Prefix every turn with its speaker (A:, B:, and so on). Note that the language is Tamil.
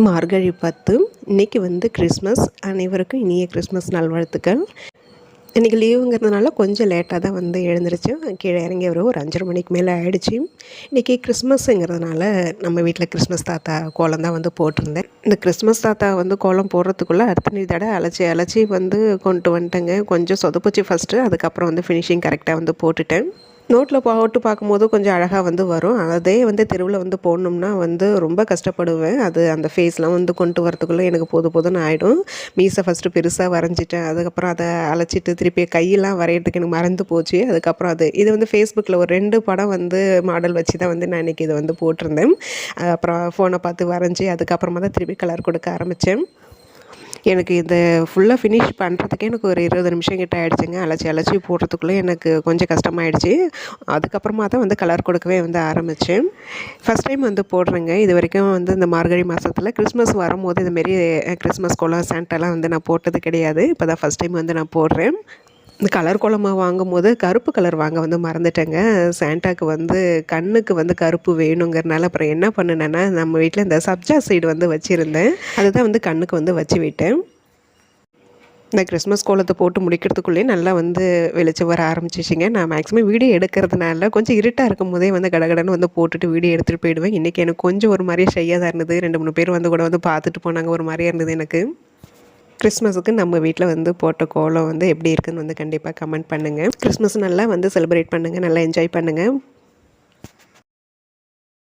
A: மார்கழி பத்து. இன்றைக்கி வந்து கிறிஸ்மஸ் அனைவருக்கும் இனிய கிறிஸ்மஸ் நல்வாழ்த்துக்கள். இன்றைக்கி லீவுங்கிறதுனால கொஞ்சம் லேட்டாக தான் வந்து எழுந்திரிச்சேன் கீழே இறங்கி வரும் ஒரு அஞ்சரை மணிக்கு மேலே ஆகிடுச்சி இன்றைக்கி கிறிஸ்மஸ்ஸுங்கிறதுனால நம்ம வீட்டில் கிறிஸ்மஸ் தாத்தா கோலம் தான் வந்து போட்டிருந்தேன். இந்த கிறிஸ்மஸ் தாத்தா வந்து கோலம் போடுறதுக்குள்ளே அடுத்த தடவை அழைச்சி அழைச்சி வந்து கொண்டு வந்துட்டேங்க. கொஞ்சம் சொதப்புச்சு ஃபஸ்ட்டு அதுக்கப்புறம் வந்து ஃபினிஷிங் கரெக்டாக வந்து போட்டுட்டேன். நோட்டில் போட்டு பார்க்கும்போது கொஞ்சம் அழகாக வந்து வரும். அதே வந்து தெருவில் வந்து போடணும்னா வந்து ரொம்ப கஷ்டப்படுவேன். அது அந்த ஃபேஸ்லாம் வந்து கொண்டு வரத்துக்குள்ளே எனக்கு போது போதுன்னு ஆகிடும் மீசை ஃபஸ்ட்டு பெருசாக வரைஞ்சிட்டேன். அதுக்கப்புறம் அதை அழைச்சிட்டு திருப்பி கையெல்லாம் வரைகிறதுக்கு எனக்கு மறந்து போச்சு. அதுக்கப்புறம் அது இது வந்து ஃபேஸ்புக்கில் ஒரு ரெண்டு படம் வந்து மாடல் வச்சு தான் வந்து நான் இன்றைக்கி இதை வந்து போட்டிருந்தேன். அப்புறம் ஃபோனை பார்த்து வரைஞ்சி அதுக்கப்புறமா தான் திருப்பி கலர் கொடுக்க ஆரம்பித்தேன் எனக்கு இந்த ஃபுல்லாக ஃபினிஷ் பண்ணுறதுக்கே எனக்கு ஒரு இருபது நிமிஷம் கிட்ட ஆகிடுச்சிங்க அலச்சி அலச்சி போடுறதுக்குள்ளே எனக்கு கொஞ்சம் கஷ்டமாயிடுச்சு. அதுக்கப்புறமா தான் வந்து கலர் கொடுக்கவே வந்து ஆரம்பித்தேன் ஃபஸ்ட் டைம் வந்து போடுறேங்க. இது வரைக்கும் வந்து இந்த மார்கழி மாதத்தில் கிறிஸ்மஸ் வரும்போது இதுமாரி கிறிஸ்மஸ் கோலம் சாண்டெல்லாம் வந்து நான் போட்டது கிடையாது. இப்போ தான் ஃபஸ்ட் டைம் வந்து நான் போடுறேன். கலர் குழம்பு வாங்கும் போது கருப்பு கலர் வாங்க வந்து மறந்துட்டேங்க. சாண்டாக்கு வந்து கண்ணுக்கு வந்து கருப்பு வேணுங்கிறனால அப்புறம் என்ன பண்ணினேன்னா நம்ம வீட்டில் இந்த சப்ஜா சைடு வந்து வச்சுருந்தேன். அதுதான் வந்து கண்ணுக்கு வந்து வச்சு விட்டேன். இந்த கிறிஸ்மஸ் கோலத்தை போட்டு முடிக்கிறதுக்குள்ளேயே நல்லா வந்து வெளிச்சம் வர ஆரம்பிச்சிச்சிங்க. நான் மேக்ஸிமம் வீடியோ எடுக்கிறதுனால கொஞ்சம் இருட்டாக இருக்கும் போதே வந்து கடகடன்னு வந்து போட்டுட்டு வீடியோ எடுத்துகிட்டு போயிடுவேன். இன்றைக்கி எனக்கு கொஞ்சம் ஒரு மாதிரியே ஷையாக தான் இருந்தது. ரெண்டு மூணு பேர் வந்து கூட வந்து பார்த்துட்டு போனாங்க. ஒரு மாதிரியாக இருந்தது எனக்கு. கிறிஸ்மஸுக்கு நம்ம வீட்டில் வந்து போட்ட கோலம் வந்து எப்படி இருக்குதுன்னு வந்து கண்டிப்பாக கமெண்ட் பண்ணுங்கள் கிறிஸ்மஸ் நல்லா வந்து செலிப்ரேட் பண்ணுங்கள் நல்லா என்ஜாய் பண்ணுங்கள்